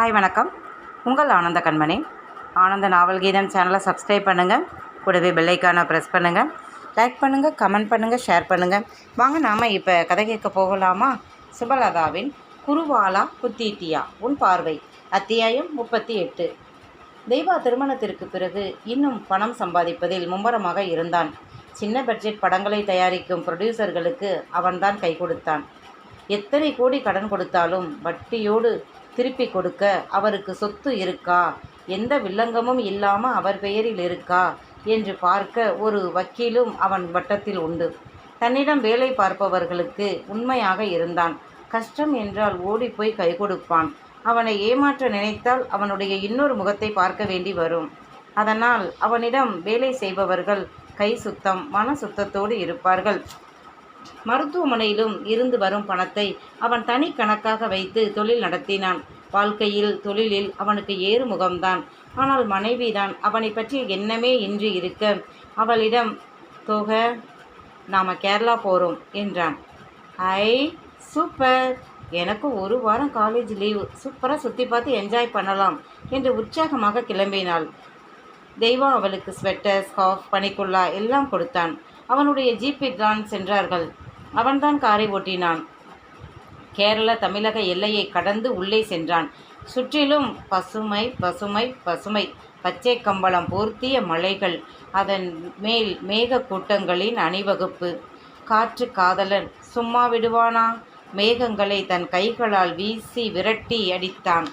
Hi வணக்கம். உங்கள் ஆனந்த கண்மணி. ஆனந்த நாவல் கீதம் சேனலை சப்ஸ்கிரைப் பண்ணுங்கள் கூடவே பெல்லைக்கான ப்ரெஸ் பண்ணுங்கள் லைக் பண்ணுங்கள் கமெண்ட் பண்ணுங்கள் ஷேர் பண்ணுங்கள் வாங்க நாம் இப்போ கதை கேட்க போகலாமா? சுபலதாவின் குருவாலா குத்தீட்டியா? உன் பார்வை. அத்தியாயம் முப்பத்தி எட்டு. தெய்வா திருமணத்திற்கு பிறகு இன்னும் பணம் சம்பாதிப்பதில் மும்முரமாக இருந்தான். சின்ன பட்ஜெட் படங்களை தயாரிக்கும் ப்ரொடியூசர்களுக்கு அவன்தான் கை கொடுத்தான். எத்தனை கோடி கடன் கொடுத்தாலும் வட்டியோடு திருப்பி கொடுக்க அவருக்கு சொத்து இருக்கா? எந்த வில்லங்கமும் இல்லாமல் அவர் பெயரில் இருக்கா? என்று பார்க்க ஒரு வக்கீலும் அவன் வட்டத்தில் உண்டு. தன்னிடம் வேலை பார்ப்பவர்களுக்கு உண்மையாக இருந்தான். கஷ்டம் என்றால் ஓடிப்போய் கை கொடுப்பான். அவனை ஏமாற்ற நினைத்தால் அவனுடைய இன்னொரு முகத்தை பார்க்க வேண்டி வரும். அதனால் அவனிடம் வேலை செய்பவர்கள் கை சுத்தம் மன சுத்தத்தோடு இருப்பார்கள். மருத்துவமனையிலும் இருந்து வரும் பணத்தை அவன் தனி கணக்காக வைத்து தொழில் நடத்தினான். வாழ்க்கையில் தொழிலில் அவனுக்கு ஏறு முகம்தான் ஆனால் மனைவிதான் அவனை பற்றிய எண்ணமே இன்றி இருக்க அவளிடம் தொக நாம் கேரளா போகிறோம் என்றான். ஐ சூப்பர். எனக்கு ஒரு வாரம் காலேஜ் லீவு. சூப்பராக சுற்றி பார்த்து என்ஜாய் பண்ணலாம் என்று உற்சாகமாக கிளம்பினாள். தெய்வா அவளுக்கு ஸ்வெட்டர் ஸ்கார்ஃப் பனிக்குள்ளா எல்லாம் கொடுத்தான். அவனுடைய ஜீப்பில் தான் சென்றார்கள். அவன்தான் காரை ஓட்டினான். கேரள தமிழக எல்லையை கடந்து உள்ளே சென்றான். சுற்றிலும் பசுமை பசுமை பசுமை பச்சை கம்பளம் போர்த்திய மலைகள் அதன் மேல் மேக கூட்டங்களின் அணிவகுப்பு. காற்று காதலன் சும்மா விடுவானா? மேகங்களை தன் கைகளால் வீசி விரட்டி அடித்தான்.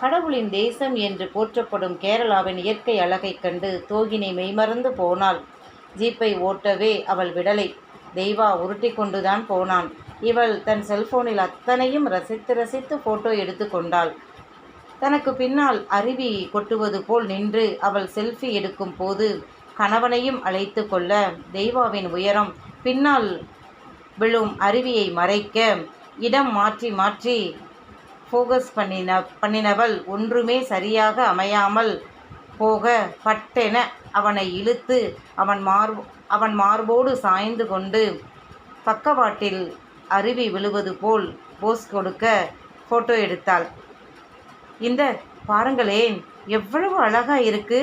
கடவுளின் தேசம் என்று போற்றப்படும் கேரளாவின் இயற்கை அழகைக் கண்டு தோகினை மெய்மறந்து போனாள். ஜீப்பை ஓட்டவே அவள் விடலை. தெய்வா உருட்டி கொண்டுதான் போனான். இவள் தன் செல்போனில் அத்தனையும் ரசித்து ரசித்து போட்டோ எடுத்து கொண்டாள். தனக்கு பின்னால் அருவி கொட்டுவது போல் நின்று அவள் செல்ஃபி எடுக்கும் போது கணவனையும் அழைத்து கொள்ள தெய்வாவின் உயரம் பின்னால் விழும் அருவியை மறைக்க இடம் மாற்றி மாற்றி ஃபோகஸ் பண்ணின பண்ணினவள் ஒன்றுமே சரியாக அமையாமல் போக பட்டென அவனை இழுத்து அவன் மார் அவன் மார்போடு சாய்ந்து கொண்டு பக்கவாட்டில் அருவி விழுவது போல் போஸ் கொடுக்க ஃபோட்டோ எடுத்தாள். இந்த பாருங்களேன் எவ்வளவு அழகா இருக்கு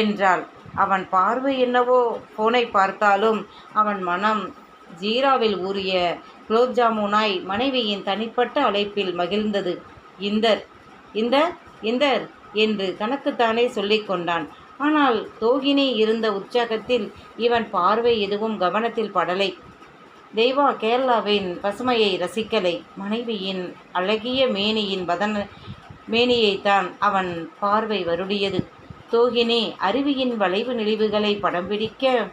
என்றாள். அவன் பார்வை என்னவோ? ஃபோனை பார்த்தாலும் அவன் மனம் ஜீராவில் ஊறிய குலோப் ஜாமுனாய் மனைவியின் தனிப்பட்ட அழைப்பில் மகிழ்ந்தது. இந்தர் இந்த இந்தர் என்று தனக்குத்தானே சொல்லிக் கொண்டான். ஆனால் தோகினி இருந்த உற்சாகத்தில் இவன் பார்வை எதுவும் கவனத்தில் படலை. தெய்வா கேரளாவின் பசுமையை ரசிக்கலை. மனைவியின் அழகிய மேனியின் வதன மேனியைத்தான் அவன் பார்வை வருடியது. தோகினி அருவியின் வளைவு நெளிவுகளை படம் பிடிக்க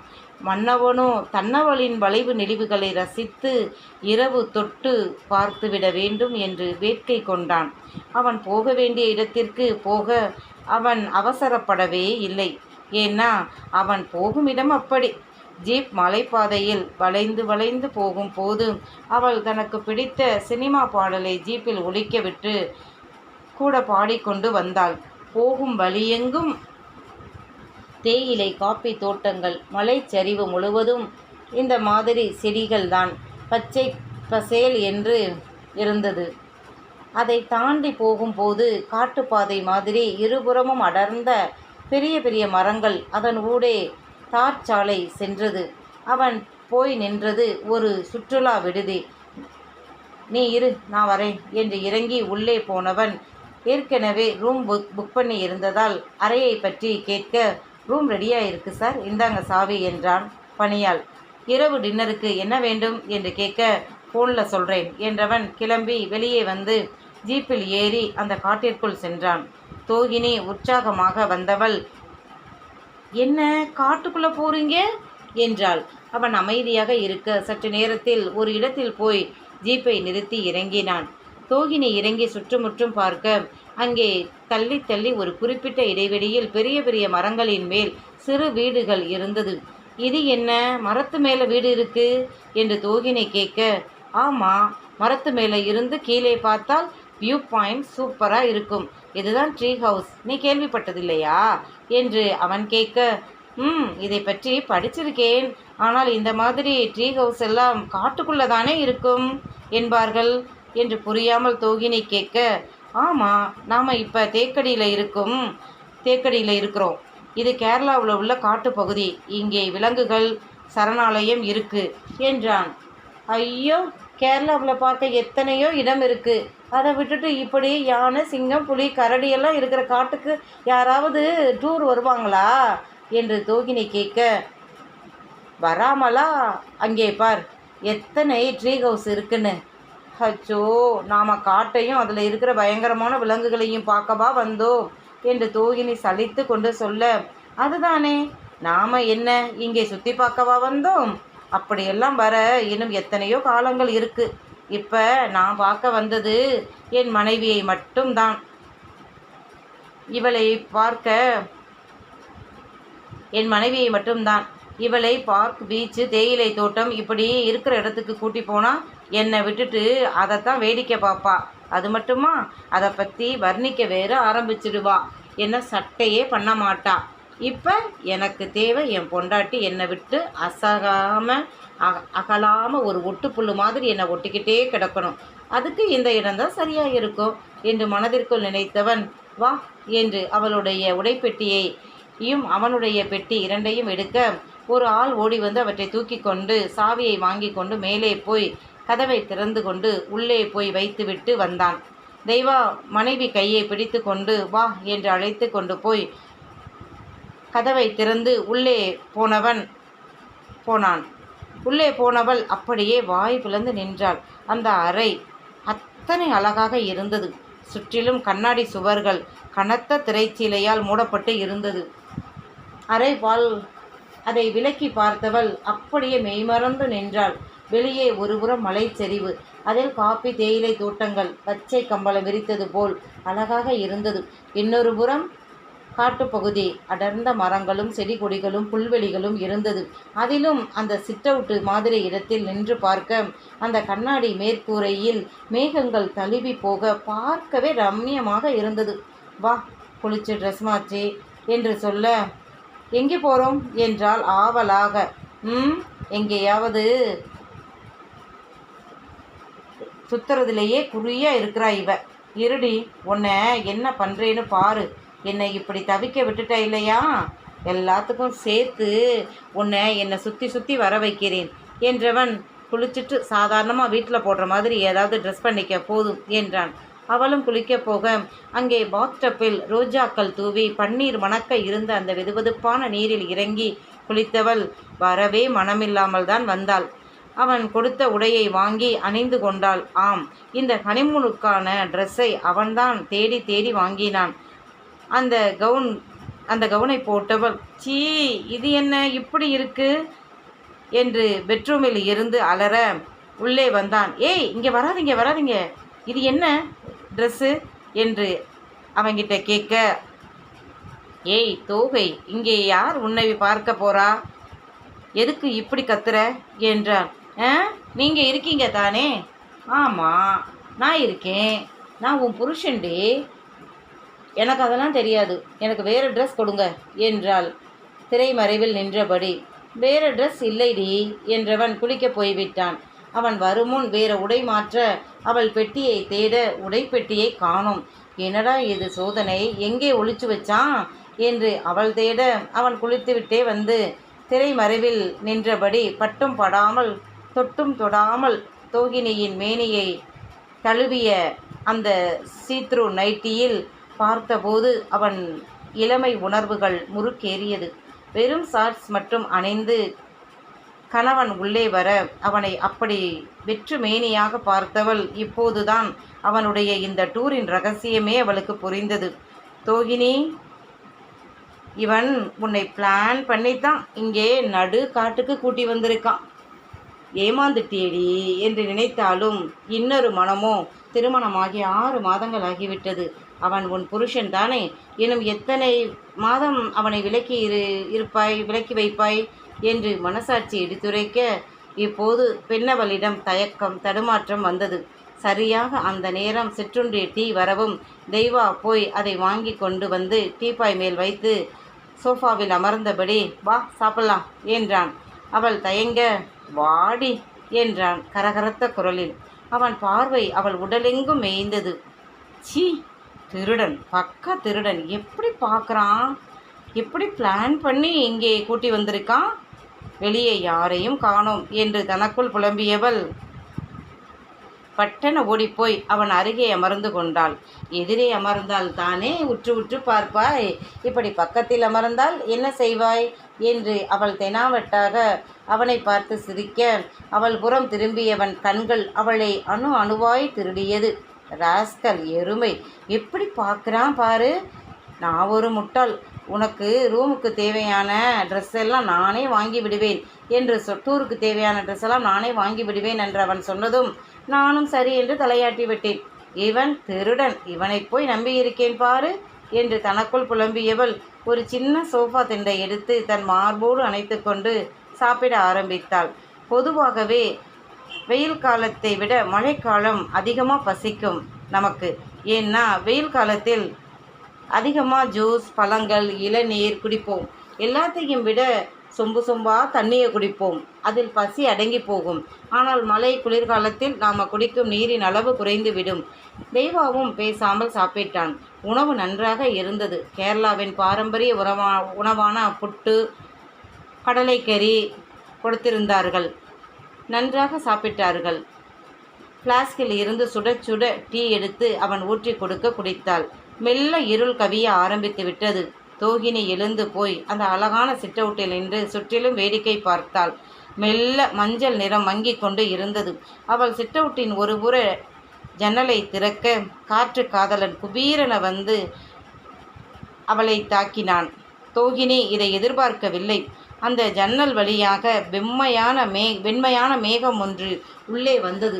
மன்னவனோ தன்னவளின் வளைவு நெளிவுகளை ரசித்து இரவு தொட்டு பார்த்துவிட வேண்டும் என்று வேட்கை கொண்டான். அவன் போக வேண்டிய இடத்திற்கு போக அவன் அவசரப்படவே இல்லை. ஏன்னா அவன் போகும் இடம் அப்படி. ஜீப் மலைப்பாதையில் வளைந்து வளைந்து போகும் போது அவள் தனக்கு பிடித்த சினிமா பாடலை ஜீப்பில் ஒலிக்கவிட்டு கூட பாடிக்கொண்டு வந்தாள். போகும் வழியெங்கும் தேயிலை காப்பி தோட்டங்கள் மலைச்சரிவு முழுவதும் இந்த மாதிரி செடிகள்தான். பச்சை பசேல் என்று இருந்தது. அதை தாண்டி போகும்போது காட்டுப்பாதை மாதிரி இருபுறமும் அடர்ந்த பெரிய பெரிய மரங்கள் அதன் ஊடே தார் சாலை சென்றது. அவன் போய் நின்றது ஒரு சுற்றுலா விடுதி. நீ இரு நான் வரேன் என்று இறங்கி உள்ளே போனவன் ஏற்கனவே ரூம் புக் புக் பண்ணி இருந்ததால் அறையை பற்றி கேட்க ரூம் ரெடியாக இருக்குது சார். இந்தாங்க சாவி என்றான் பணியால் இரவு டின்னருக்கு என்ன வேண்டும் என்று கேட்க ஃபோனில் சொல்கிறேன் என்றவன் கிளம்பி வெளியே வந்து ஜீப்பில் ஏறி அந்த காட்டிற்குள் சென்றான். தோகினி உற்சாகமாக வந்தவள் என்ன காட்டுக்குள்ளே போகிறீங்க என்றாள். அவன் அமைதியாக இருக்க சற்று நேரத்தில் ஒரு இடத்தில் போய் ஜீப்பை நிறுத்தி இறங்கினான். தோகினி இறங்கி சுற்றுமுற்றும் பார்க்க அங்கே தள்ளி தள்ளி ஒரு குறிப்பிட்ட இடைவெளியில் பெரிய பெரிய மரங்களின் மேல் சிறு வீடுகள் இருந்தது. இது என்ன? மரத்து மேலே வீடு இருக்கு? என்று தோகினை கேட்க ஆமாம் மரத்து மேலே இருந்து கீழே பார்த்தால் வியூ பாயிண்ட் சூப்பராக இருக்கும். இதுதான் ட்ரீ ஹவுஸ். நீ கேள்விப்பட்டதில்லையா? என்று அவன் கேட்க ம் இதை பற்றி படிச்சிருக்கேன். ஆனால் இந்த மாதிரி ட்ரீ ஹவுஸ் எல்லாம் காட்டுக்குள்ளே தானே இருக்கும்? என்பார்கள் என்று புரியாமல் தோகினி கேட்க ஆமாம் நாம் இப்போ தேக்கடியில் இருக்கும் தேக்கடியில் இருக்கிறோம். இது கேரளாவில் உள்ள காட்டுப்பகுதி. இங்கே விலங்குகள் சரணாலயம் இருக்குது என்றான். ஐயோ கேரளாவில் பார்க்க எத்தனையோ இடம் இருக்குது அதை விட்டுட்டு இப்படி யானை சிங்கம் புலி கரடியெல்லாம் இருக்கிற காட்டுக்கு யாராவது டூர் வருவாங்களா? என்று தோகினி கேட்க வராமலா? அங்கே பார் எத்தனை ட்ரீ ஹவுஸ் இருக்குன்னு. ஹச்சோ நாம் காட்டையும் அதில் இருக்கிற பயங்கரமான விலங்குகளையும் பார்க்கவா வந்தோம் என்று தோகினி சலித்து கொண்டு சொல்ல அதுதானே நாம் என்ன இங்கே சுற்றி பார்க்கவா வந்தோம்? அப்படியெல்லாம் வர இன்னும் எத்தனையோ காலங்கள் இருக்கு. இப்போ நான் பார்க்க வந்தது என் மனைவியை மட்டும்தான். இவளை பார்க்க என் மனைவியை மட்டும்தான். இவளை பார்க் பீச்சு தேயிலை தோட்டம் இப்படி இருக்கிற இடத்துக்கு கூட்டி போனால் என்னை விட்டுட்டு அதைத்தான் வேடிக்கை பார்ப்பா அது மட்டுமா? அதை பற்றி வர்ணிக்க வேற ஆரம்பிச்சிடுவா. என்ன சட்டையே பண்ண மாட்டா. இப்போ எனக்கு தேவை என் பொண்டாட்டி என்னை விட்டு அசகாமல் அக அகலாமல் ஒரு ஒட்டுப்புல்லு மாதிரி என்னை ஒட்டிக்கிட்டே கிடக்கணும். அதுக்கு இந்த இடம்தான் சரியாக இருக்கும் என்று மனதிற்குள் நினைத்தவன் வா என்று அவளுடைய உடைப்பெட்டியையும் அவனுடைய பெட்டி இரண்டையும் எடுக்க ஒரு ஆள் ஓடி வந்து அவற்றை தூக்கி கொண்டு சாவியை வாங்கி கொண்டு மேலே போய் கதவை திறந்து கொண்டு உள்ளே போய் வைத்துவிட்டு வந்தான். தெய்வா மனைவி கையை பிடித்து கொண்டு வா என்று அழைத்து கொண்டு போய் கதவை திறந்து உள்ளே போனவன் போனான். உள்ளே போனவள் அப்படியே வாய் பிளந்து நின்றாள். அந்த அறை அத்தனை அழகாக இருந்தது. சுற்றிலும் கண்ணாடி சுவர்கள் கனத்த திரைச்சீலையால் மூடப்பட்டு இருந்தது. அறை பால் அதை விலக்கி பார்த்தவள் அப்படியே மெய்மறந்து நின்றாள். வெளியே ஒருபுறம் மலைச்சரிவு. அதில் காப்பி தேயிலை தோட்டங்கள். பச்சை கம்பளம் விரித்தது போல் அழகாக இருந்தது. இன்னொரு புறம் காட்டுப்பகுதி. அடர்ந்த மரங்களும் செடி கொடிகளும் புல்வெளிகளும் இருந்தது. அதிலும் அந்த சிட்டவுட்டு மாதிரி இடத்தில் நின்று பார்க்க அந்த கண்ணாடி மேற்கூரையில் மேகங்கள் தழுவி போக பார்க்கவே ரம்மியமாக இருந்தது. வா குளிச்சு ட்ரெஸ் மாச்சு என்று சொல்ல எங்கே போகிறோம் என்றால் ஆவலாக. ம் எங்கேயாவது சுத்துறதுலேயே குறியாக இருக்கிறா இவ. இருடி உன்னை என்ன பண்ணுறேன்னு பாரு. என்னை இப்படி தவிக்க விட்டுட்ட இல்லையா? எல்லாத்துக்கும் சேர்த்து உன்னை என்னை சுற்றி சுற்றி வர வைக்கிறேன் என்றவன் குளிச்சுட்டு சாதாரணமாக வீட்டில் போடுற மாதிரி ஏதாவது ட்ரெஸ் பண்ணிக்க போதும் என்றான். அவளும் குளிக்க போக அங்கே பாத்டப்பில் ரோஜாக்கள் தூவி பன்னீர் மணக்க இருந்த அந்த வெதுவெதுப்பான நீரில் இறங்கி குளித்தவள் வரவே மனமில்லாமல் தான் வந்தாள். அவன் கொடுத்த உடையை வாங்கி அணிந்து கொண்டாள். ஆம் இந்த ஹனிமூனுக்கான ட்ரெஸ்ஸை அவன்தான் தேடி தேடி வாங்கினான். அந்த கவுன் அந்த கவுனை போட்டவள் சீ இது என்ன இப்படி இருக்கு? என்று பெட்ரூமில் இருந்து அலற உள்ளே வந்தான். ஏய் இங்கே வராதிங்க வராதிங்க. இது என்ன ட்ரெஸ்ஸு என்று அவங்கிட்ட கேட்க ஏய் தோகை இங்கே யார் உன்னை பார்க்க போறா? எதுக்கு இப்படி கத்துற? என்றான். நீங்கள் இருக்கீங்க தானே? ஆமாம் நான் இருக்கேன். நான் உன் புருஷன்டி எனக்கு அதெல்லாம் தெரியாது. எனக்கு வேறு ட்ரெஸ் கொடுங்க என்றாள். திரைமறைவில் நின்றபடி வேறு ட்ரெஸ் இல்லைடி என்றவன் குளிக்கப் போய்விட்டான். அவன் வருமுன் வேறு உடை மாற்ற அவள் பெட்டியை தேட உடைப்பெட்டியை காணும். என்னடா இது சோதனை? எங்கே ஒளிச்சு வச்சான்? என்று அவள் தேட அவன் குளித்துவிட்டே வந்து திரைமறைவில் நின்றபடி பட்டும் படாமல் தொட்டும் தொடாமல் தோகினியின் மேனியை தழுவிய அந்த சீத்ரு நைட்டியில் பார்த்தபோது அவன் இளமை உணர்வுகள் முறுக்கேறியது. வெறும் ஷார்ட்ஸ் மட்டும் அணைந்து கணவன் உள்ளே வர அவனை அப்படி வெற்று மேனியாக பார்த்தவள் இப்போதுதான் அவனுடைய இந்த டூரின் ரகசியமே அவளுக்கு புரிந்தது. தோகினி இவன் உன்னை பிளான் பண்ணித்தான். இங்கே நடு காட்டுக்கு கூட்டி வந்திருக்கான். ஏமாந்துட்டேடி என்று நினைத்தாலும் இன்னொரு மனமோ திருமணமாகி ஆறு மாதங்கள் ஆகிவிட்டது அவன் உன் புருஷன் தானே? இன்னும் எத்தனை மாதம் அவனை விலக்கி இரு இருப்பாய் விலக்கி வைப்பாய் என்று மனசாட்சி எடுத்துரைக்க இப்போது பெண்ணவளிடம் தயக்கம் தடுமாற்றம் வந்தது. சரியாக அந்த நேரம் சிற்றுண்டி டீ வரவும் தெய்வா போய் அதை வாங்கி கொண்டு வந்து டீப்பாய் மேல் வைத்து சோஃபாவில் அமர்ந்தபடி வா சாப்பிடலாம் என்றான். அவள் தயங்க வாடி என்றான் கரகரத்த குரலில். அவன் பார்வை அவள் உடலெங்கும் மேய்ந்தது. சீ திருடன் பக்கா திருடன் எப்படி பார்க்குறான்? எப்படி பிளான் பண்ணி இங்கே கூட்டி வந்திருக்கான்? வெளியே யாரையும் காணோம் என்று தனக்குள் புலம்பியவள் பட்டென ஓடிப்போய் அவன் அருகே அமர்ந்து கொண்டாள். எதிரே அமர்ந்தால் தானே உற்று உற்று பார்ப்பாய். இப்படி பக்கத்தில் அமர்ந்தால் என்ன செய்வாய்? என்று அவள் தெனாவட்டாக அவனை பார்த்து சிரிக்க அவள் புறம் திரும்பியவன் கண்கள் அவளை அணு அணுவாய் திருடியது. ராஸ்கல் எருமை எப்படி பார்க்குறான் பாரு? நான் ஒரு முட்டாள். உனக்கு ரூமுக்கு தேவையான ட்ரெஸ் எல்லாம் நானே வாங்கி விடுவேன். என்று சொட்டூருக்கு தேவையான ட்ரெஸ் எல்லாம் நானே வாங்கி விடுவேன் என்று அவன் சொன்னதும் நானும் சரி என்று தலையாட்டி விட்டேன். இவன் திருடன் இவனை போய் நம்பியிருக்கேன் பாரு என்று தனக்குள் புலம்பியவள் ஒரு சின்ன சோஃபா திண்டை எடுத்து தன் மார்போடு அணைத்து கொண்டு சாப்பிட ஆரம்பித்தாள். பொதுவாகவே வெயில் காலத்தை விட மழைக்காலம் அதிகமாக பசிக்கும் நமக்கு. ஏன்னா வெயில் காலத்தில் அதிகமாக ஜூஸ் பழங்கள் இளநீர் குடிப்போம். எல்லாத்தையும் விட சொம்பு சொம்பா தண்ணியை குடிப்போம். அதில் பசி அடங்கி போகும். ஆனால் மழை குளிர்காலத்தில் நாம் குடிக்கும் நீரின் அளவு குறைந்து விடும். தெய்வாவும் பேசாமல் சாப்பிட்டான். உணவு நன்றாக இருந்தது. கேரளாவின் பாரம்பரிய உணவா உணவான புட்டு கடலைக்கறி கொடுத்திருந்தார்கள். நன்றாக சாப்பிட்டார்கள். ஃப்ளாஸ்கில் இருந்து சுட சுட டீ எடுத்து அவன் ஊற்றி கொடுக்க குடித்தாள். மெல்ல இருள் கவிய ஆரம்பித்து விட்டது. தோகினி எழுந்து போய் அந்த அழகான சிட்டவுட்டில் நின்று சுற்றிலும் வேடிக்கை பார்த்தாள். மெல்ல மஞ்சள் நிறம் மங்கி கொண்டு இருந்தது. அவள் சிட்டவுட்டின் ஒரு புற ஜன்னலை திறக்க காற்று காதலன் குபீரன வந்து அவளை தாக்கினான். தோகினி இதை எதிர்பார்க்கவில்லை. அந்த ஜன்னல் வழியாக வெம்மையான மே வெண்மையான மேகம் ஒன்று உள்ளே வந்தது.